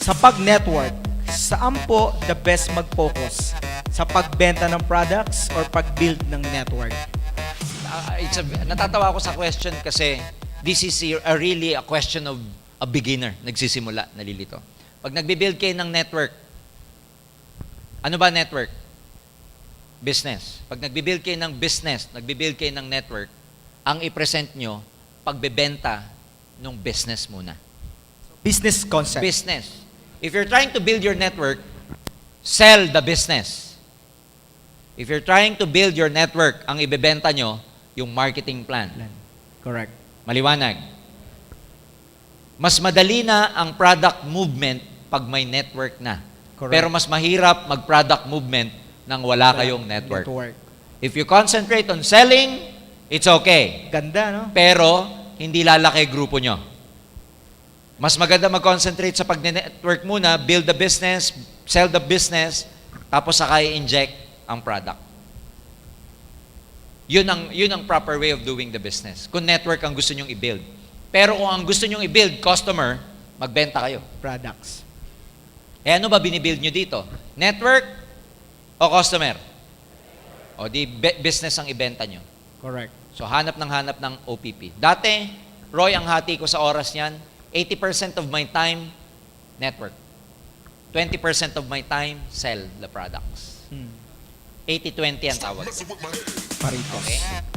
Sa pag-network, saan po the best mag-focus? Sa pagbenta ng products or pag-build ng network? Ah, it's a, natatawa ako sa question kasi this is a, really a question of a beginner, nagsisimula, nalilito. Pag nagbi-build kayo ng network, ano ba network? Business. Pag nagbi-build kayo ng business, nagbi-build kayo ng network, ang i-present nyo, pagbebenta ng business muna. Business concept. Business. If you're trying to build your network, sell the business. If you're trying to build your network, ang ibebenta nyo, yung marketing plan. Correct. Maliwanag. Mas madali na ang product movement pag may network na. Correct. Pero mas mahirap mag-product movement nang wala kayong network. Network. If you concentrate on selling, it's okay. Ganda, no? Pero, hindi lalaki grupo nyo. Mas maganda mag-concentrate sa pag-network muna, build the business, sell the business, tapos saka i-inject ang product. Yun ang, yun ang proper way of doing the business. Kung network ang gusto nyong i-build. Pero kung ang gusto nyong i-build, customer, magbenta kayo. Products. Eh ano ba binibuild nyo dito? Network o customer? O di business ang ibenta nyo. Correct. So hanap ng hanap ng OPP. Dati, Roy, ang hati ko sa oras niyan, 80% of my time, network. 20% of my time, sell the products. Hmm. 80-20 ang tawag. Paritos. Okay?